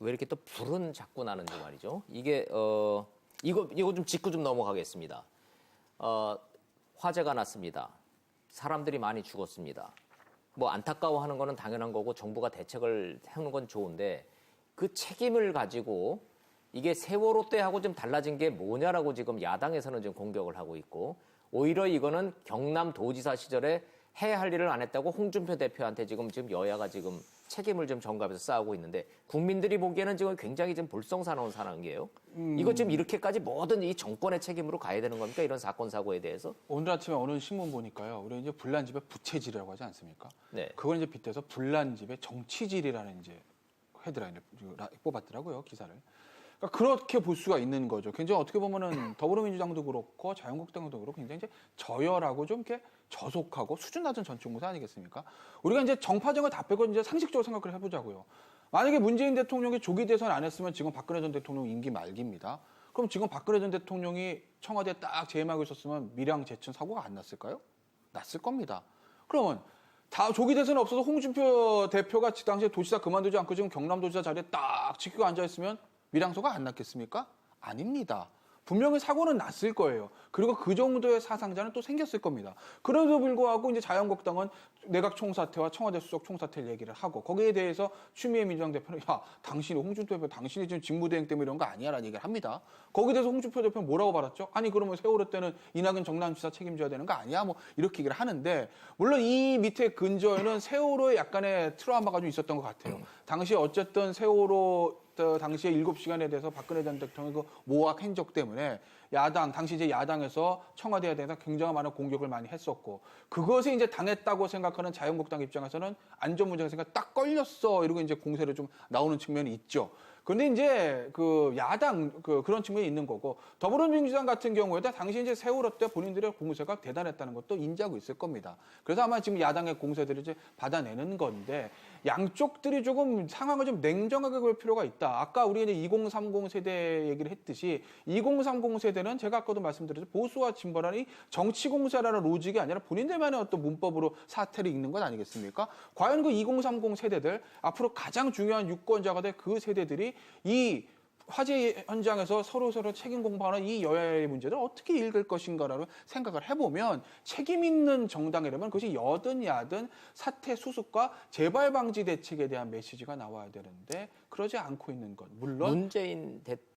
왜 이렇게 또 불은 자꾸 나는지 말이죠. 이게 어 이거 이거 좀 짚고 좀 넘어가겠습니다. 어 화재가 났습니다. 사람들이 많이 죽었습니다. 뭐 안타까워하는 거는 당연한 거고 정부가 대책을 해오는 건 좋은데 그 책임을 가지고 이게 세월호 때하고 좀 달라진 게 뭐냐라고 지금 야당에서는 지금 공격을 하고 있고 오히려 이거는 경남 도지사 시절에 해야 할 일을 안 했다고 홍준표 대표한테 지금 지금 여야가 지금 책임을 좀 전가해서 싸우고 있는데 국민들이 보기에는 지금 굉장히 지금 불성사나운 상황이에요. 이거 지금 이렇게까지 모든 이 정권의 책임으로 가야 되는 겁니까? 이런 사건 사고에 대해서? 오늘 아침에 어느 신문 보니까요. 우리 이제 불난 집에 부채질이라고 하지 않습니까? 네. 그걸 이제 빗대서 불난 집에 정치질이라는 이제 헤드라인을 뽑았더라고요 기사를. 그러니까 그렇게 볼 수가 있는 거죠. 굉장히 어떻게 보면은 더불어민주당도 그렇고 자유한국당도 그렇고 굉장히 이제 저열하고 좀 이렇게 저속하고 수준 낮은 전충무사 아니겠습니까? 우리가 이제 정파적을 다 빼고 이제 상식적으로 생각을 해보자고요. 만약에 문재인 대통령이 조기 대선 안 했으면 지금 박근혜 전 대통령 임기 말기입니다. 그럼 지금 박근혜 전 대통령이 청와대에 딱 재임하고 있었으면 밀양 재천 사고가 안 났을까요? 났을 겁니다. 그러면 다 조기 대선에 없어서 홍준표 대표가 그 당시에 도지사 그만두지 않고 지금 경남도지사 자리에 딱 지키고 앉아 있으면 밀양소가 안 났겠습니까? 아닙니다. 분명히 사고는 났을 거예요. 그리고 그 정도의 사상자는 또 생겼을 겁니다. 그래도 불구하고 이제 자유한국당은 내각 총사퇴와 청와대 수석 총사퇴 얘기를 하고 거기에 대해서 추미애 민주당 대표는 야 당신이 홍준표 대표 당신이 지금 직무대행 때문에 이런 거 아니야라는 얘기를 합니다. 거기에 대해서 홍준표 대표는 뭐라고 받았죠? 아니 그러면 세월호 때는 이낙연 정남지사 책임져야 되는 거 아니야? 뭐 이렇게 얘기를 하는데 물론 이 밑에 근저에는 세월호에 약간의 트라우마가 좀 있었던 것 같아요. 당시 어쨌든 세월호 어, 당시에 일곱 시간에 대해서 박근혜 전 대통령의 그 모학 행적 때문에 야당, 당시 이제 야당에서 청와대에 대해서 굉장히 많은 공격을 많이 했었고 그것에 이제 당했다고 생각하는 자유한국당 입장에서는 안전 문제가 생각 딱 걸렸어 이러고 이제 공세를 좀 나오는 측면이 있죠. 그런데 이제 그 야당 그 그런 측면이 있는 거고 더불어민주당 같은 경우에도 당시 이제 세월호 때 본인들의 공세가 대단했다는 것도 인지하고 있을 겁니다. 그래서 아마 지금 야당의 공세들을 이제 받아내는 건데 양쪽들이 조금 상황을 좀 냉정하게 볼 필요가 있다. 아까 우리 이제 2030 세대 얘기를 했듯이 2030 세대는 제가 아까도 말씀드렸죠 보수와 진보라는 이 정치 공세라는 로직이 아니라 본인들만의 어떤 문법으로 사태를 읽는 것 아니겠습니까? 과연 그 2030 세대들 앞으로 가장 중요한 유권자가 될 그 세대들이 이 화재 현장에서 서로 서로 책임 공방하는 이 여야의 문제를 어떻게 읽을 것인가라는 생각을 해보면 책임 있는 정당이라면 그것이 여든 야든 사태 수습과 재발 방지 대책에 대한 메시지가 나와야 되는데 그러지 않고 있는 것. 물론 문재인 대,